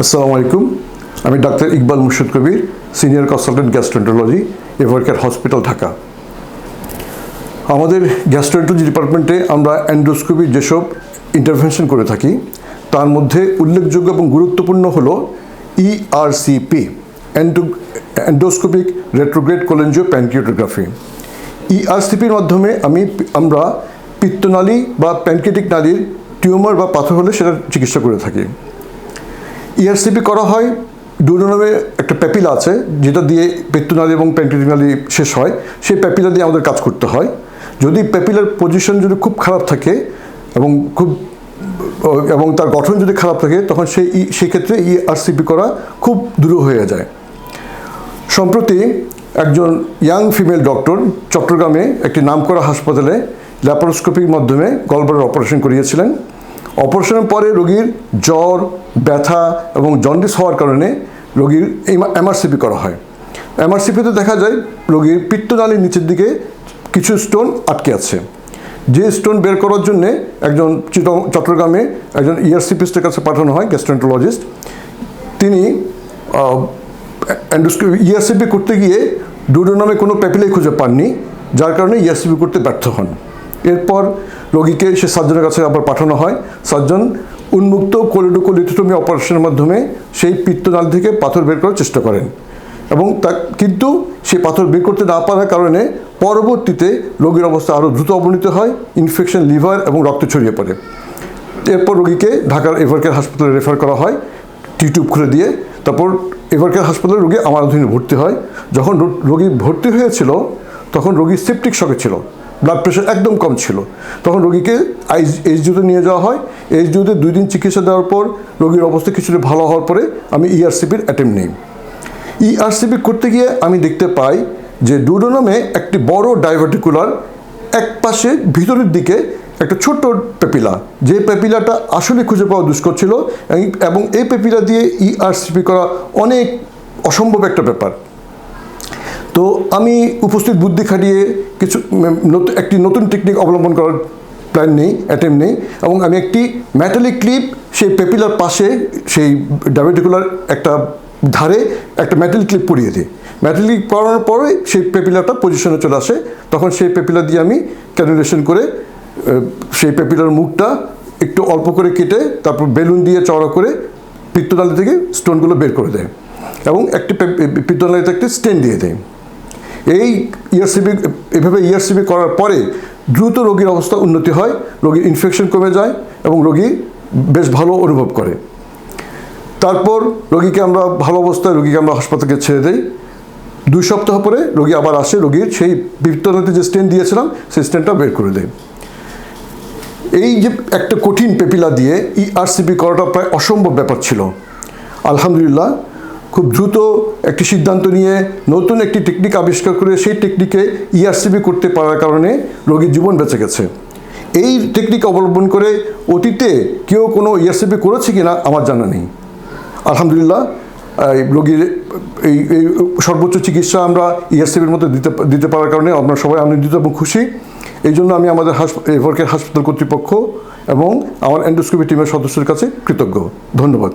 আসসালামু আলাইকুম। আমি doctor Iqbal Murshid Kabir, senior consultant gastroenterology Evercare hospital, Dhaka. আমাদের গ্যাস্ট্রেন্টোলজি ডিপার্টমেন্টে আমরা অ্যান্ডোস্কোপি যেসব ইন্টারভেনশন করে থাকি, তার মধ্যে উল্লেখযোগ্য এবং গুরুত্বপূর্ণ হল ERCP endoscopic retrograde cholangiopancreatography ইআরসিপির মাধ্যমে আমি আমরা পিত্তনালী বা প্যানকেটিক নালীর টিউমার বা পাথর হলে সেটার চিকিৎসা করে থাকি। ইআরসিপি করা হয়। ডুডোনামে একটা প্যাপিলা আছে, যেটা দিয়ে পেত্তুনালী এবং প্যান্টিনালি শেষ হয়। সেই প্যাপিলা দিয়ে আমাদের কাজ করতে হয়। যদি প্যাপিলার পজিশন যদি খুব খারাপ থাকে এবং খুব, এবং তার গঠন যদি খারাপ থাকে, তখন সেই সেক্ষেত্রে ইআরসিপি করা খুব দূর হয়ে যায়। সম্প্রতি একজন ইয়াং ফিমেল ডক্টর চট্টগ্রামে একটি নামকরা হাসপাতালে ল্যাপারোস্কোপির মাধ্যমে গলবারের অপারেশন করিয়েছিলেন। অপারেশনের পরে রোগীর জ্বর, ব্যথা এবং জন্ডিস হওয়ার কারণে রোগীর এমআরসিপি করা হয়। এমআরসিপিতে দেখা যায় রোগীর পিত্তনালীর নিচের দিকে কিছু স্টোন আটকে আছে। যে স্টোন বের করার জন্যে একজন চিটং- চট্টগ্রামে একজন ইআরসিপিস্টের কাছে পাঠানো হয় গ্যাস্ট্রেন্টোলজিস্ট তিনি অ্যান্ডোস্কোপি ইআরসিপি করতে গিয়ে ডুডো নামে কোনো প্যাপিলাই খুঁজে পাননি, যার কারণে ইআরসিপি করতে ব্যর্থ হন। এরপর রোগীকে সে সার্জনের কাছে আবার পাঠানো হয়। সার্জন, উন্মুক্ত কোলিডোকোলিটোটমি অপারেশনের মাধ্যমে সেই পিত্তনাল থেকে পাথর বের করার চেষ্টা করেন। এবং তা, কিন্তু সেই পাথর বের করতে না পারার কারণে পরবর্তীতে রোগীর অবস্থা আরও দ্রুত অবনীত হয়, ইনফেকশন, লিভার এবং রক্ত ছড়িয়ে পড়ে। এরপর রোগীকে ঢাকার এভারকেয়ার হাসপাতালে রেফার করা হয় টিউব খুলে দিয়ে। তারপর এভারকেয়ার হাসপাতালে রোগী আমার অধীনে ভর্তি হয়। যখন রোগী ভর্তি হয়েছিল, তখন রোগী সেপটিক শকে ছিল। ব্লাড প্রেশার একদম কম ছিল। তখন রোগীকে আইস এইচডিউতে নিয়ে যাওয়া হয়। এইচডিউতে দুই দিন চিকিৎসা দেওয়ার পর রোগীর অবস্থা কিছুটা ভালো হওয়ার পরে আমি E ইআরসিপির অ্যাটেম্প নিই। ইআরসিপি করতে গিয়ে আমি দেখতে পাই যে ডুডোনামে একটি বড় ডাইভার্টিকুলার এক পাশে ভিতরের দিকে একটা ছোট্ট পেপিলা। যে পেপিলাটা আসলে খুঁজে পাওয়া দুষ্কর ছিল এবং- এবং এই পেপিলা দিয়ে ইআরসিপি করা অনেক অসম্ভব একটা ব্যাপার। তো আমি উপস্থিত বুদ্ধি খাটিয়ে কিছু একটি নতুন টেকনিক অবলম্বন করার প্ল্যান নেই অ্যাটেম্প নেই এবং আমি একটি ম্যাটালিক ক্লিপ সেই পেপিলার পাশে সেই ডায়াবেটিকুলার একটা ধারে একটা মেটাল ক্লিপ পরিয়ে দিই মেটাল ক্লিপ পরানোর পরে সেই পেপিলাটা পজিশনে চলে আসে তখন সেই পেপিলা দিয়ে আমি ক্যানুলেশন করে সেই পেপিলার মুখটা একটু অল্প করে কেটে তারপর বেলুন দিয়ে চড়া করে পিত্তনালী থেকে স্টোনগুলো বের করে দেয় এবং একটি পিত্তনালীতে একটি স্টেন দিয়ে দেয় এই ইআরসিবি এভাবে ইআরসিবি করার পরে দ্রুত রোগীর অবস্থা উন্নতি হয় রোগীর ইনফেকশন কমে যায় এবং রোগী বেশ ভালো অনুভব করে। তারপর রোগীকে আমরা ভালো অবস্থায় রোগীকে আমরা হাসপাতালে ছেড়ে দেই। দুই সপ্তাহ পরে রোগী আবার আসে রোগীর সেই বিপ্তনাতে যে স্টেন দিয়েছিলাম, সেই স্টেনটা বের করে দেয়। এই যে একটা কঠিন পেপিলা দিয়ে ইআরসিপি করাটা প্রায় অসম্ভব ব্যাপার ছিল। আলহামদুলিল্লাহ খুব দ্রুত একটি সিদ্ধান্ত নিয়ে নতুন একটি টেকনিক আবিষ্কার করে সেই টেকনিকে ইআরসিবি করতে পারার কারণে রোগীর জীবন বেঁচে গেছে। এই টেকনিক অবলম্বন করে অতীতে কেউ কোনো ইআরসিপি করেছে কিনা আমার জানা নেই। আলহামদুলিল্লাহ রোগীর এই এই সর্বোচ্চ চিকিৎসা আমরা ইআরসিবির মধ্যে দিতে দিতে পারার কারণে আমরা সবাই আনন্দিত এবং খুশি। এই জন্য আমি আমাদের এভারকের হাসপাতাল কর্তৃপক্ষ এবং আমার এন্ডোস্কোপি টিমের সদস্যের কাছে কৃতজ্ঞ। ধন্যবাদ।